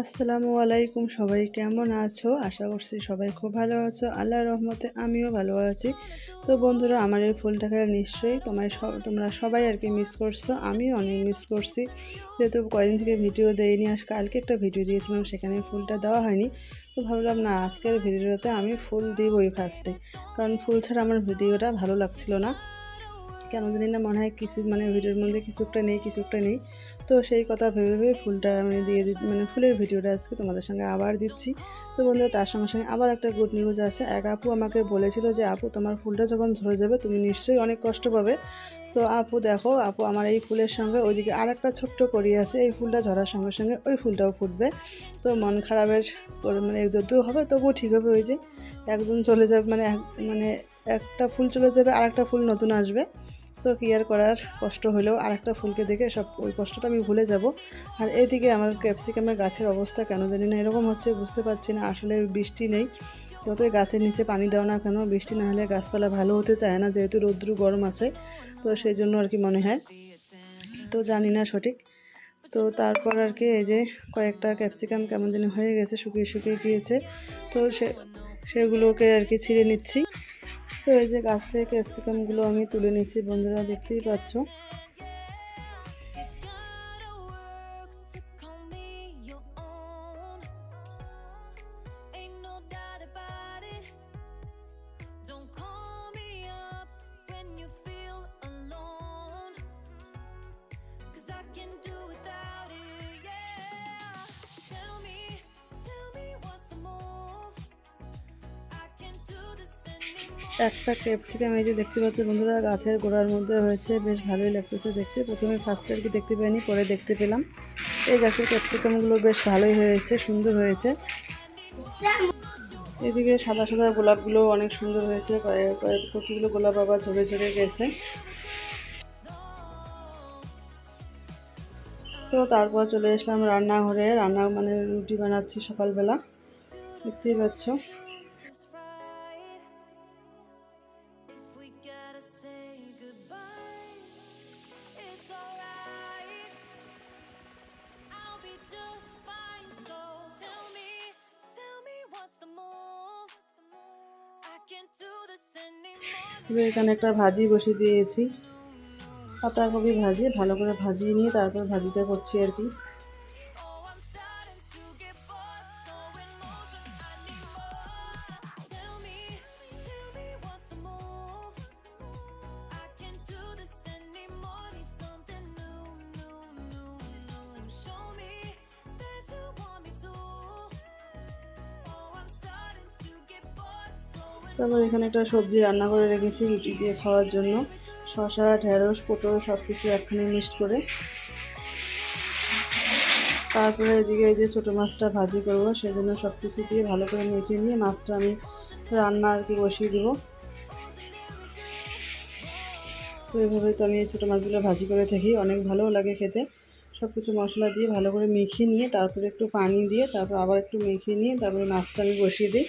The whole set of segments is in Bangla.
আসসালামু আলাইকুম, সবাই কেমন আছো? আশা করছি সবাই খুব ভালো আছো। আল্লাহর রহমতে আমিও ভালো আছি। তো বন্ধুরা, আমার এই ফুলটাকে নিশ্চয়ই তোমায় তোমরা সবাই আর কি মিস করছ। আমিও অনেক মিস করছি। যেহেতু কয়েকদিন থেকে ভিডিও দেইনি, আজ কালকে একটা ভিডিও দিয়েছিলাম, সেখানে ফুলটা দেওয়া হয়নি। তো ভাবলাম, না, আজকের ভিডিওতে আমি ফুল দিবই ফার্স্টে কারণ ফুল ছাড়া আমার ভিডিওটা ভালো লাগছিল না। কেন জানি না, মনে হয় কিছু মানে ভিডিওর মধ্যে কিছু একটা নেই, কিছু একটা নেই। তো সেই কথা ভেবে ভেবে ফুলটা আমি দিয়ে দি মানে ফুলের ভিডিওটা আজকে তোমাদের সঙ্গে আবার দিচ্ছি। তো বন্ধুরা, তার সঙ্গে সঙ্গে আবার একটা গুড নিউজ আছে। এক আপু আমাকে বলেছিল যে, আপু, তোমার ফুলটা যখন ঝরে যাবে, তুমি নিশ্চয়ই অনেক কষ্ট পাবে। তো আপু, দেখো, আপু আমার এই ফুলের সঙ্গে ওইদিকে আর একটা ছোট্ট করি আছে। এই ফুলটা ঝরার সঙ্গে সঙ্গে ওই ফুলটাও ফুটবে। তো মন খারাপের মানে যদিও হবে, তবুও ঠিক হবে ওই যে, একজন চলে যাবে মানে মানে একটা ফুল চলে যাবে আর একটা ফুল নতুন আসবে। তো কি আর করার কষ্ট হলেও আরেকটা ফুলকে দেখে সব ওই কষ্টটা আমি ভুলে যাব। আর এদিকে আমার ক্যাপসিকামের গাছের অবস্থা কেন জানি না, এরকম হচ্ছে, বুঝতে পারছি না, আসলে বৃষ্টি নেই। যতই গাছের নিচে পানি দাও না কেন, বৃষ্টি না হলে গাছপালা ভালো হতে চায় না, যেহেতু রৌদ্র গরম আছে, তো সেই জন্য আর কি মনে হয়। তো জানি না সঠিক। তো তারপর আর কি এই যে কয়েকটা ক্যাপসিকাম কেমন জানি হয়ে গেছে, শুকিয়ে শুকিয়ে গিয়েছে, তো সে, সেগুলোকে আর কি ছিঁড়ে নিচ্ছি। তো এই যে গাছ থেকে ক্যাপসিকামগুলো আমি তুলে নিচ্ছি বন্ধুরা দেখতেই পাচ্ছ। একটা ক্যাপসিকাম এই যে দেখতে পাচ্ছ বন্ধুরা, গাছের গোড়ার মধ্যে হয়েছে, বেশ ভালোই লাগতেছে দেখতে। প্রথমে ফার্স্ট আর কি দেখতে পাইনি, পরে দেখতে পেলাম। এই গাছের ক্যাপসিকামগুলো বেশ ভালোই হয়েছে, সুন্দর হয়েছে। এদিকে সাদা সাদা গোলাপগুলো অনেক সুন্দর হয়েছে কতগুলো গোলাপ আবার ঝরে ঝরে গেছে। তো তারপর চলে আসলাম রান্নাঘরে, রান্না মানে রুটি বানাচ্ছি সকালবেলা। দেখতেই পাচ্ছ। এখানে একটা ভাজি বসিয়ে দিয়েছি। পাতাকপি ভাজি ভালো করে ভাজিয়ে নিয়ে তারপর ভাজিটা করছি আর কি। তারপর এখানে একটা সবজি রান্না করে রেখেছি, রুটি দিয়ে খাওয়ার জন্য। শসা, ঢেঁড়স, পটল সব কিছু একখানে মিক্সড করে। তারপরে এদিকে এই যে ছোটো মাছটা ভাজি করব সেই জন্য সব কিছু দিয়ে ভালো করে মেখে নিয়ে মাছটা আমি রান্না আর কি বসিয়ে দেবো। তো এইভাবে তো আমি এই ছোটো মাছগুলো ভাজি করে থাকি, অনেক ভালোও লাগে খেতে। সব কিছু মশলা দিয়ে ভালো করে মেখে নিয়ে, তারপরে একটু পানি দিয়ে, তারপর আবার একটু মেখে নিয়ে, তারপরে মাছটা আমি বসিয়ে দিই।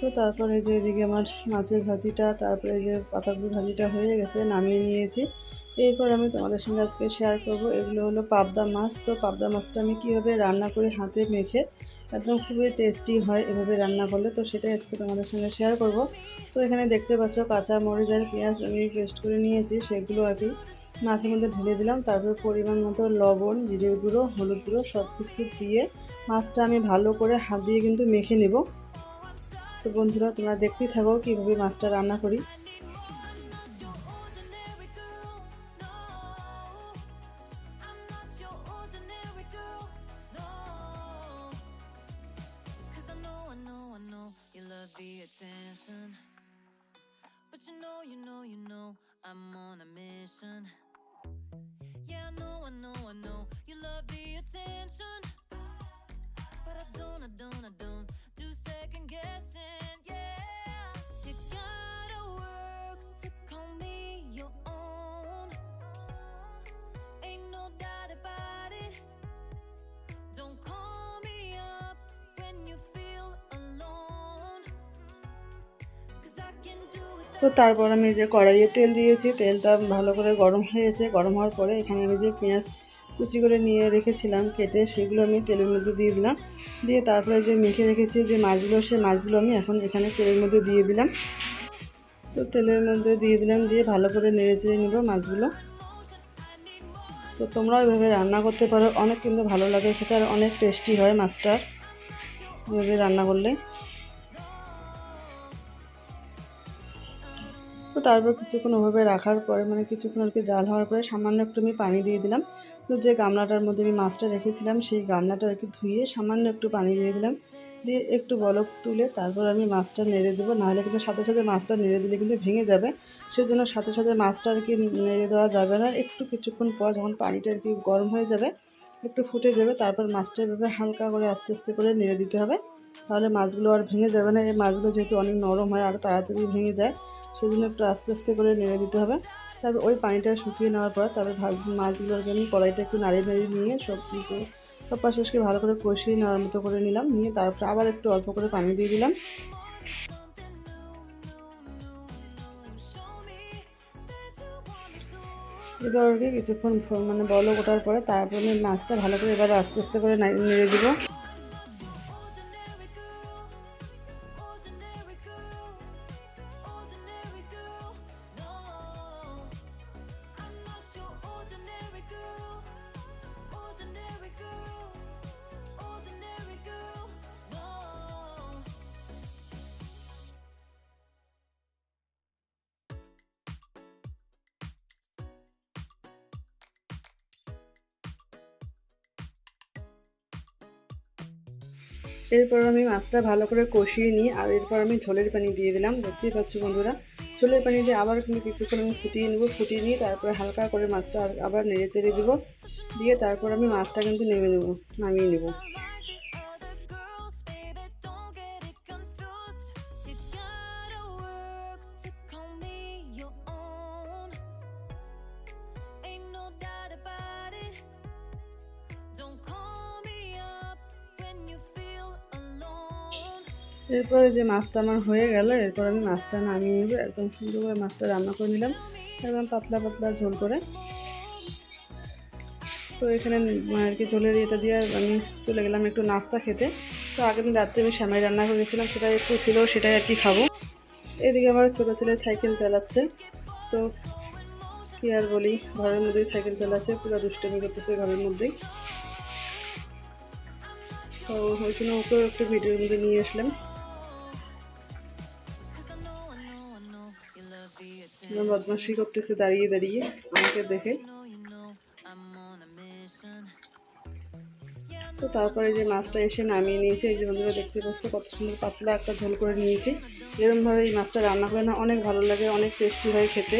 তো তারপরে যে এদিকে আমার মাছের ভাজিটা, তারপরে যে পাতাকপি ভাজিটা হয়ে গেছে, নামিয়ে নিয়েছি। এরপর আমি তোমাদের সঙ্গে আজকে শেয়ার করব। এগুলো হলো পাবদা মাছ। তো পাবদা মাছটা আমি কীভাবে রান্না করে হাতে মেখে? একদম খুবই টেস্টি হয় এভাবে রান্না করলে। তো সেটাই আজকে তোমাদের সঙ্গে শেয়ার করব। তো এখানে দেখতে পাচ্ছ কাঁচা মরিচ আর পেঁয়াজ আমি পেস্ট করে নিয়েছি, সেগুলো আর কি মাছের মধ্যে ঢেলে দিলাম। তারপর পরিমাণ মতো লবণ, জিরের গুঁড়ো, হলুদ গুঁড়ো সব কিছু দিয়ে মাছটা আমি ভালো করে হাত দিয়ে কিন্তু মেখে নেব। তো বন্ধুরা তোমরা দেখতেই থাকো কীভাবে মাছটা রান্না করি। don't, I don't do second guessing, yeah. You gotta work to call me your own. Ain't no doubt about it. Don't call me up when you feel alone. Cause I can do তো তারপর আমি যে কড়াইয়ে তেল দিয়েছি তেলটা ভালো করে গরম হয়েছে গরম হওয়ার পরে এখানে আমি যে পেঁয়াজ কুচি করে নিয়ে রেখেছিলাম, কেটে সেগুলো আমি তেলের মধ্যে দিয়ে দিলাম। দিয়ে তারপরে যে মেখে রেখেছি যে মাছগুলো, সেই মাছগুলো আমি এখন এখানে তেলের মধ্যে দিয়ে দিলাম। তো তেলের মধ্যে দিয়ে দিলাম, দিয়ে ভালো করে নেড়ে চেড়ে নিব মাছগুলো। তো তোমরাও এভাবে রান্না করতে পারো, অনেক কিন্তু ভালো লাগে খেতে আর অনেক টেস্টি হয় মাছটা। এভাবে রান্না করলে। তো তারপর কিছুক্ষণ ওভাবে রাখার পরে মানে কিছুক্ষণ আর কি জাল হওয়ার পরে সামান্য একটু আমি পানি দিয়ে দিলাম। তো যে গামলাটার মধ্যে আমি মাছটা রেখেছিলাম, সেই গামলাটা আর কি ধুয়ে সামান্য একটু পানি দিয়ে দিলাম। দিয়ে একটু বরফ তুলে তারপর আমি মাছটা নেড়ে দেবো। নাহলে কিন্তু সাথে সাথে মাছটা নেড়ে দিলে কিন্তু ভেঙে যাবে। সেজন্য সাথে সাথে মাছটা আর কি নেড়ে দেওয়া যাবে না। একটু কিছুক্ষণ পর যখন পানিটা আর কি গরম হয়ে যাবে, একটু ফুটে যাবে, তারপর মাছটা এভাবে হালকা করে আস্তে আস্তে করে নেড়ে দিতে হবে। তাহলে মাছগুলো আর ভেঙে যাবে না। এই মাছগুলো যেহেতু অনেক নরম হয় আর তাড়াতাড়ি ভেঙে যায়, সেজন্য একটু আস্তে আস্তে করে নেড়ে দিতে হবে। তারপর ওই পানিটা শুকিয়ে নেওয়ার পর তারপর ভাজ, মাছগুলোকে আমি কড়াইটা একটু নাড়িয়ে নাড়িয়ে নিয়ে সব কিছু, সব পাশেষকে ভালো করে কষিয়ে নেওয়ার মতো করে নিলাম। নিয়ে তারপর আবার একটু অল্প করে পানি দিয়ে দিলাম। এবার কিছুক্ষণ মানে বলো ওঠার পরে তারপর মাছটা ভালো করে এবার আস্তে আস্তে করে নেড়ে দেবো। এরপর আমি মাছটা ভালো করে কষিয়ে নিই আর এরপর আমি ঝোলের পানি দিয়ে দিলাম। দেখতেই পাচ্ছ বন্ধুরা, ঝোলের পানি দিয়ে আবার কিন্তু কিছুক্ষণ আমি ফুটিয়ে নেব। ফুটিয়ে নিয়ে তারপরে হালকা করে মাছটা আবার নেড়ে চেড়ে দেবো। দিয়ে তারপর আমি মাছটা কিন্তু নেমে নেব, নামিয়ে নেব। এরপরে যে মাছটা আমার হয়ে গেল, এরপর আমি মাছটা নামিয়ে নেব। একদম সুন্দর করে মাছটা রান্না করে নিলাম। একদম পাতলা পাতলা ঝোল করে। তো এখানে আর কি ঝোলের এটা দিয়ে আমি চলে গেলাম একটু নাস্তা খেতে। তো আগের দিন রাত্রে আমি শ্যামাই রান্না করেছিলাম সেটা একটু ছিল, সেটাই আর কি খাব। এদিকে আমার ছোটো ছেলে সাইকেল চালাচ্ছে। তো কি আর বলি, ঘরের মধ্যেই সাইকেল চালাচ্ছে, পুরো দুষ্টমি করতেছে ঘরের মধ্যেই। তো ওই জন্য ওকেও একটু ভিডিওর মধ্যে নিয়ে আসলাম। বদমাশি করতেছে, দাঁড়িয়ে দাঁড়িয়ে। আমাকে দেখে। তো তারপরে যে মাছটা এসে নামিয়ে নিয়েছে, এই যে বন্ধুরা দেখতে পাচ্ছ, কত সুন্দর পাতলা একটা ঝোল করে নিয়েছি। এরকমভাবে এই মাছটা রান্না করে না, অনেক ভালো লাগে, অনেক টেস্টি হয় খেতে।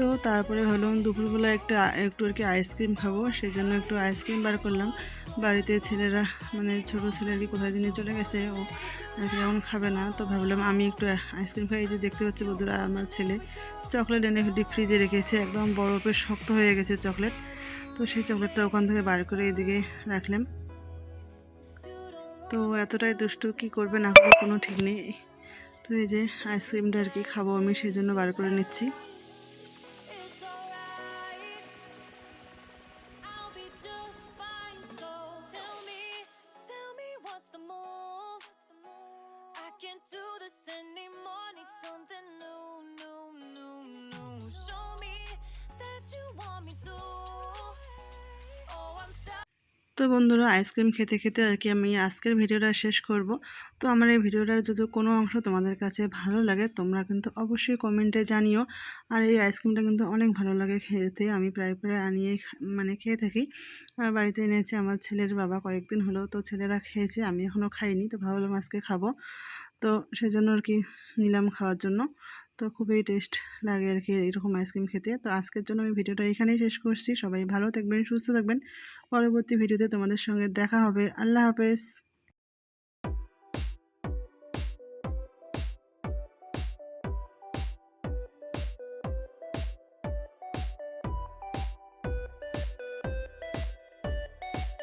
তো তারপরে হলো দুপুরবেলা একটা, একটু আর কি আইসক্রিম খাব সেই জন্য একটু আইসক্রিম বার করলাম। বাড়িতে ছেলেরা মানে ছোটো ছেলে আর কি কোথায় দিনে চলে গেছে, ও আর কি খাবে না, তো ভাবলাম আমি একটু আইসক্রিম খাই। যে দেখতে পাচ্ছি বন্ধুরা, আমার ছেলে চকলেট এনে ডিপ ফ্রিজে রেখেছে, একদম বরফে শক্ত হয়ে গেছে চকলেট তো সেই চকলেটটা ওখান থেকে বার করে এদিকে রাখলাম। তো এতটাই দুষ্টু, কি করবে না করবে কোনো ঠিক নেই। তো এই যে আইসক্রিমটা আর কি খাব আমি সেই জন্য বার করে নিচ্ছি। তো বন্ধুরা, আইসক্রিম খেতে খেতে আর কি আমি আজকের ভিডিওটা শেষ করব। তো আমার এই ভিডিওটার যদি কোনো অংশ তোমাদের কাছে ভালো লাগে, তোমরা কিন্তু অবশ্যই কমেন্টে জানিও। আর এই আইসক্রিমটা কিন্তু অনেক ভালো লাগে খেতে। আমি প্রায় প্রায় আনিয়ে মানে খেয়ে থাকি। আর বাড়িতে এনেছে আমার ছেলের বাবা কয়েকদিন হলো, তো ছেলেরা খেয়েছে, আমি এখনও খাইনি, তো ভাবলাম আজকে খাব। তো সেজন্য আর কি নিলাম খাওয়ার জন্য। তো খুবই টেস্ট লাগে আর কি এরকম আইসক্রিম খেতে। তো আজকের জন্য আমি ভিডিওটা এখানেই শেষ করছি। সবাই ভালো থাকবেন, সুস্থ থাকবেন। পরবর্তী ভিডিওতে তোমাদের সঙ্গে দেখা হবে। আল্লাহ হাফেজ।